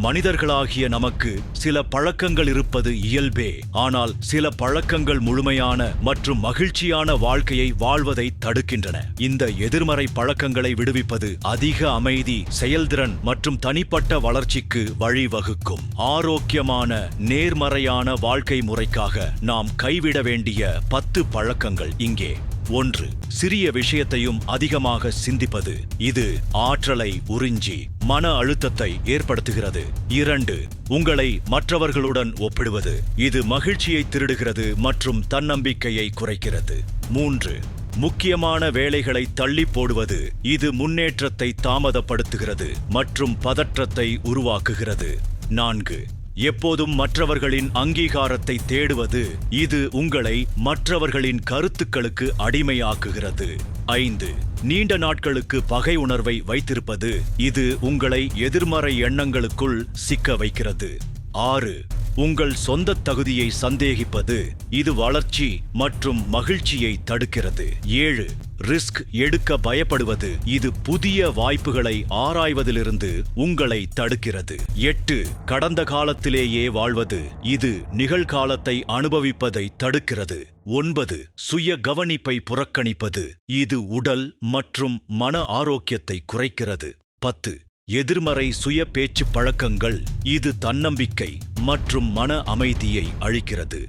மனிதர்களாகிய நமக்கு சில பழக்கங்கள் இருப்பது இயல்பே. ஆனால் சில பழக்கங்கள் முழுமையான மற்றும் மகிழ்ச்சியான வாழ்க்கையை வாழ்வதை தடுக்கின்றன. இந்த எதிர்மறை பழக்கங்களை விடுவிப்பது அதிக அமைதி செயல்திறன் மற்றும் தனிப்பட்ட வளர்ச்சிக்கு வழிவகுக்கும். ஆரோக்கியமான நேர்மறையான வாழ்க்கை முறைக்காக நாம் கைவிட வேண்டிய பத்து பழக்கங்கள் இங்கே. ஒன்று சிறிய விஷயத்தையும் அதிகமாக சிந்திப்பது. இது ஆற்றலை உறிஞ்சி மன அழுத்தத்தை ஏற்படுத்துகிறது. இரண்டு உங்களை மற்றவர்களுடன் ஒப்பிடுவது. இது மகிழ்ச்சியை திருடுகிறது மற்றும் தன்னம்பிக்கையை குறைக்கிறது. மூன்று முக்கியமான வேலைகளை தள்ளி போடுவது. இது முன்னேற்றத்தை தாமதப்படுத்துகிறது மற்றும் பதற்றத்தை உருவாக்குகிறது. நான்கு எப்போதும் மற்றவர்களின் அங்கீகாரத்தை தேடுவது இது உங்களை மற்றவர்களின் கருத்துக்களுக்கு அடிமையாக்குகிறது. ஐந்து நீண்ட நாட்களுக்கு பகை உணர்வை வைத்திருப்பது இது உங்களை எதிர்மறை எண்ணங்களுக்குள் சிக்க வைக்கிறது. ஆறு உங்கள் சொந்த தகுதியை சந்தேகிப்பது இது வளர்ச்சி மற்றும் மகிழ்ச்சியை தடுக்கிறது. ஏழு ரிஸ்க் எடுக்க பயப்படுவது. இது புதிய வாய்ப்புகளை ஆராய்வதிலிருந்து உங்களை தடுக்கிறது. எட்டு கடந்த காலத்திலேயே வாழ்வது. இது நிகழ்காலத்தை அனுபவிப்பதை தடுக்கிறது. ஒன்பது சுய கவனிப்பை புறக்கணிப்பது. இது உடல் மற்றும் மன ஆரோக்கியத்தை குறைக்கிறது. பத்து எதிர்மறை சுய பேச்சு பழக்கங்கள். இது தன்னம்பிக்கை மற்றும் மன அமைதியை அழிக்கிறது.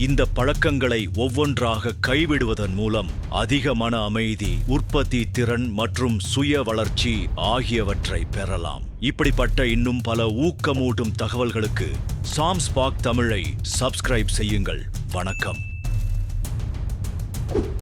இந்த பழக்கங்களை ஒவ்வொன்றாக கைவிடுவதன் மூலம் அதிக மன அமைதி உற்பத்தி திறன் மற்றும் சுய வளர்ச்சி ஆகியவற்றை பெறலாம். இப்படிப்பட்ட இன்னும் பல ஊக்கமூட்டும் தகவல்களுக்கு சாம்ஸ்பாக் தமிழை சப்ஸ்கிரைப் செய்யுங்கள். வணக்கம்.